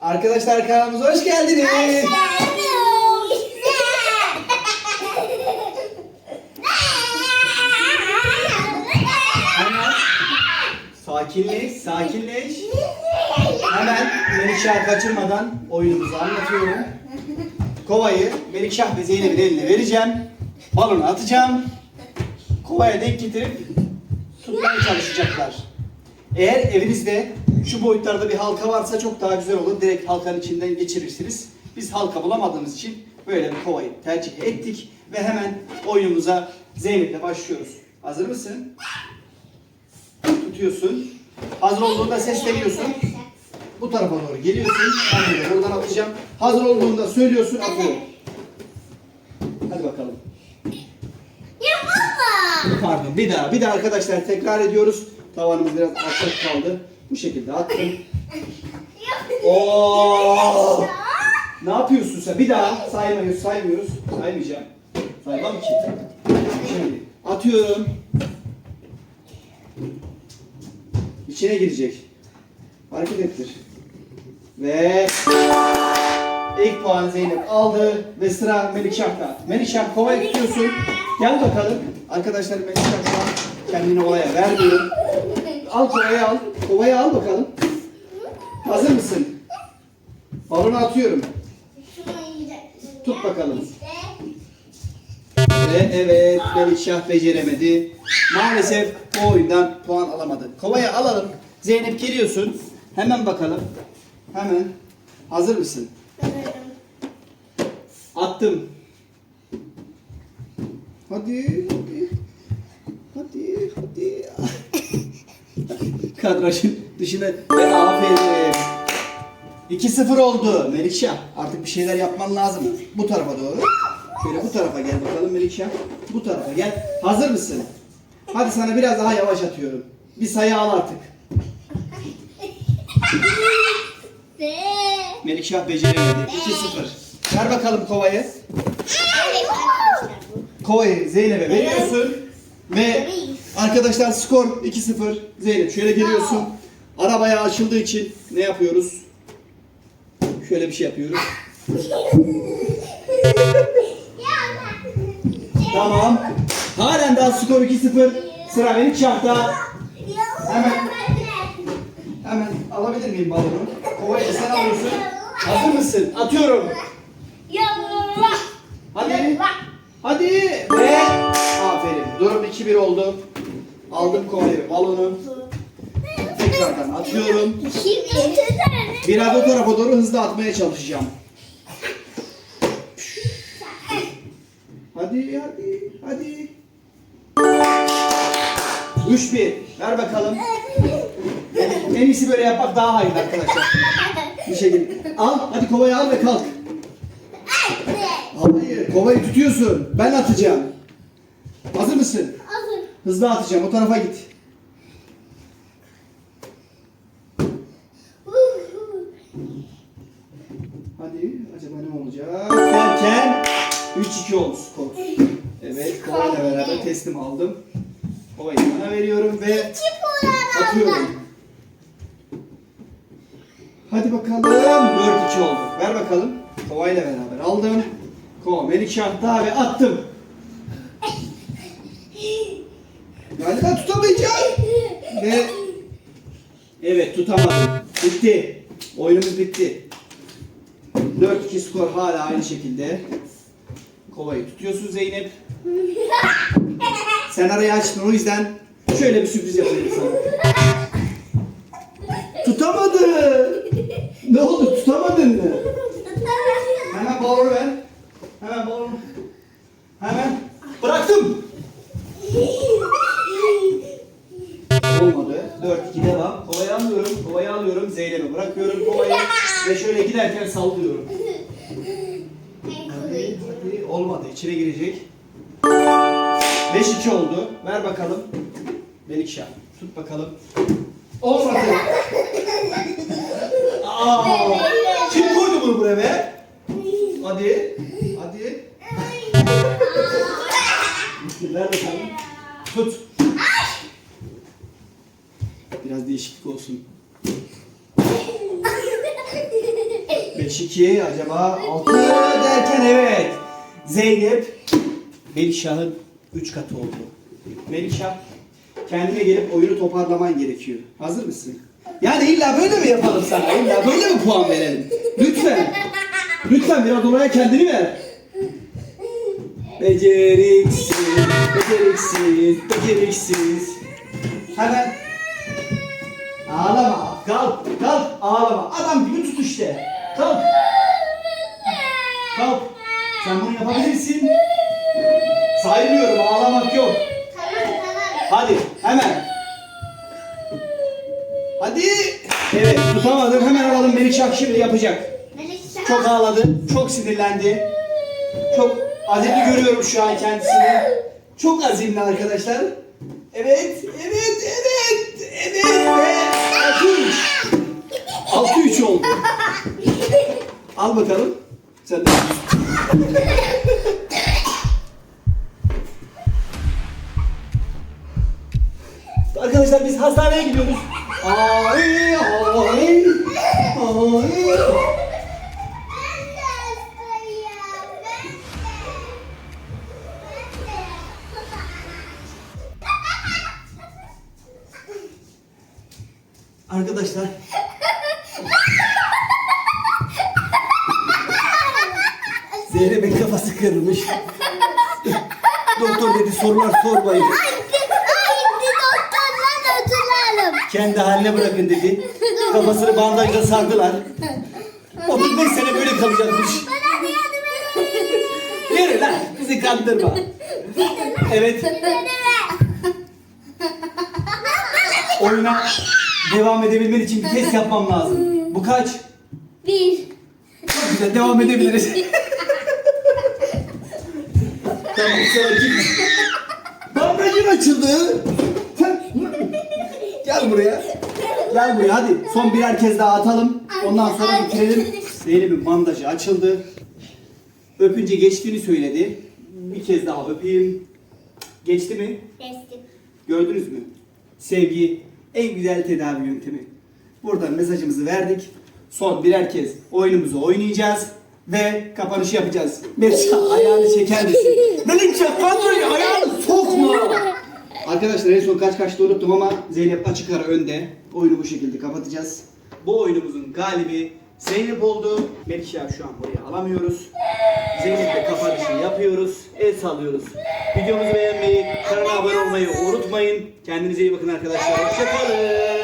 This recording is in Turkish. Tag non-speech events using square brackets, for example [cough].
Arkadaşlar kanalımıza hoş geldiniz. Hemen sakinleş, sakinleş. Hemen Melikşah kaçırmadan oyunumuzu anlatıyorum. Kovayı Melikşah ve Zeynep'in eline vereceğim. Balonu atacağım. Kovaya denk getirip tutmaya çalışacaklar. Eğer evinizde şu boyutlarda bir halka varsa çok daha güzel olur. Direkt halkanın içinden geçirirsiniz. Biz halka bulamadığımız için böyle bir kovayı tercih ettik. Ve hemen oyunumuza Zeynep'le başlıyoruz. Hazır mısın? Tutuyorsun. Hazır olduğunda sesleniyorsun. Bu tarafa doğru geliyorsun. Ben buradan atacağım. Hazır olduğunda söylüyorsun, atıyorum. Hadi bakalım. Pardon, bir daha, bir daha arkadaşlar tekrar ediyoruz. Tavanımız biraz alçak kaldı. Bu şekilde attım. Oo! Ne yapıyorsun sen? Bir daha saymıyoruz, saymıyoruz. Saymayacağım. Saymam ki. Şimdi atıyorum. İçine girecek. Hareket ettir. Ve ilk puanı Zeynep aldı ve sıra Melikşah'ta. Melikşah kovaya tutuyorsun. Gel bakalım. Arkadaşlar Melikşah şu an kendini olaya vermiyor. Al kovayı al. Kovayı al bakalım. Hazır mısın? Balonu atıyorum. Tut bakalım. Ve evet Melikşah beceremedi. Maalesef bu oyundan puan alamadı. Kovayı alalım. Zeynep geliyorsun. Hemen bakalım. Hemen. Hazır mısın? Attım. Hadi, hadi. Hadi, hadi. [laughs] Kadrajın dışına ve aferin. 2-0 oldu Melikşah. Artık bir şeyler yapman lazım. Bu tarafa doğru. Şöyle bu tarafa gel bakalım Melikşah. Bu tarafa gel. Hazır mısın? Hadi sana biraz daha yavaş atıyorum. Bir sayı al artık. [laughs] Melikşah beceremedi. 2-0. Ver bakalım kovayı. Kovayı Zeynep'e veriyorsun. Ve arkadaşlar skor 2-0. Zeynep şöyle geliyorsun. Arabaya açıldığı için ne yapıyoruz? Şöyle bir şey yapıyoruz. Tamam. Halen daha skor 2-0. Sıra Melikşah'ta. Hemen. Hemen alabilir miyim balonu? Kovayı sen alıyorsun. Hazır mısın? Atıyorum. Hadi. Hadi. Ve aferin. Durum 2-1 oldu. Aldım kovayı, balonu. Tekrardan atıyorum. Biraz o tarafa doğru hızlı atmaya çalışacağım. Hadi hadi hadi. 3-1. Ver bakalım. En iyisi böyle yapmak daha hayırlı arkadaşlar. Bu şekilde. Al hadi kovayı al ve kalk. Kovayı tutuyorsun. Ben atacağım. Hazır mısın? Hızlı atacağım o tarafa git. Hadi acaba ne olacak? Derken 3-2 oldu skor. Evet kovayla beraber teslim aldım. Kovayı bana veriyorum ve atıyorum. Hadi bakalım. 4-2 oldu. Ver bakalım. Kovayla beraber aldım. Kova Melikşah'ta ve attım. Galiba tutamayacağım. Ve evet tutamadım. Bitti. Oyunumuz bitti. 4-2 skor hala aynı şekilde. Kovayı tutuyorsun Zeynep. Sen arayı açtın o yüzden şöyle bir sürpriz yapayım sana. 2 devam. Kovayı alıyorum. Kovayı alıyorum. Zeynep'e bırakıyorum kovayı. ve şöyle giderken sallıyorum. Olmadı. İçine girecek. 5-2 oldu. Ver bakalım. Melikşah. Tut bakalım. Olmadı. Aa, kim koydu bunu buraya be? Hadi. Hadi. Ver bakalım. Tut. Biraz değişiklik olsun. [laughs] 5-2 acaba 6 derken evet. Zeynep Melikşah'ın 3 katı oldu. Melikşah kendine gelip oyunu toparlaman gerekiyor. Hazır mısın? Yani illa böyle mi yapalım sana? İlla böyle mi puan verelim? Lütfen. Lütfen biraz olaya kendini ver. Beceriksiz, beceriksiz, beceriksiz. Hemen Ağlama. Kalk, kalk. Ağlama. Adam gibi tut işte. Kalk. Kalk. Sen bunu yapabilirsin. Saymıyorum. Ağlamak yok. Hadi hemen. Hadi. Evet tutamadım. Hemen alalım. Melikşah şimdi yapacak. Çok ağladı. Çok sinirlendi. Çok azimli görüyorum şu an kendisini. Çok azimli arkadaşlar. Evet, evet, evet, evet ve Al bakalım. Sen de. Arkadaşlar biz hastaneye gidiyoruz. Ay, ay, ay. Arkadaşlar. Zeynep'in kafası kırılmış. Doktor dedi sorular sormayın. Kendi haline bırakın dedi. Kafasını bandajla sardılar. 35 sene böyle kalacakmış. Yürü lan bizi kandırma. Evet oyuna devam edebilmen için bir test yapmam lazım. Bu kaç? Bir. Çok güzel devam edebiliriz. [laughs] sakin. Bandajın açıldı. Gel buraya. Gel buraya hadi. Son birer kez daha atalım. Ondan sonra bitirelim. Zeynep'in bandajı açıldı. Öpünce geçtiğini söyledi. Bir kez daha öpeyim. Geçti mi? Kestim. Gördünüz mü? Sevgi en güzel tedavi yöntemi. Buradan mesajımızı verdik. Son birer kez oyunumuzu oynayacağız ve kapanışı yapacağız. Melisa ayağını çeker misin? [laughs] Melisa kadroyu ayağını sokma. Arkadaşlar en son kaç kaçta unuttum ama Zeynep açık ara önde. Oyunu bu şekilde kapatacağız. Bu oyunumuzun galibi Zeynep oldu. Melisa şu an buraya alamıyoruz. Zeynep'le kapanışı yapıyoruz. El sallıyoruz. Videomuzu beğenmeyi, kanala abone olmayı unutmayın. Kendinize iyi bakın arkadaşlar. Hoşçakalın.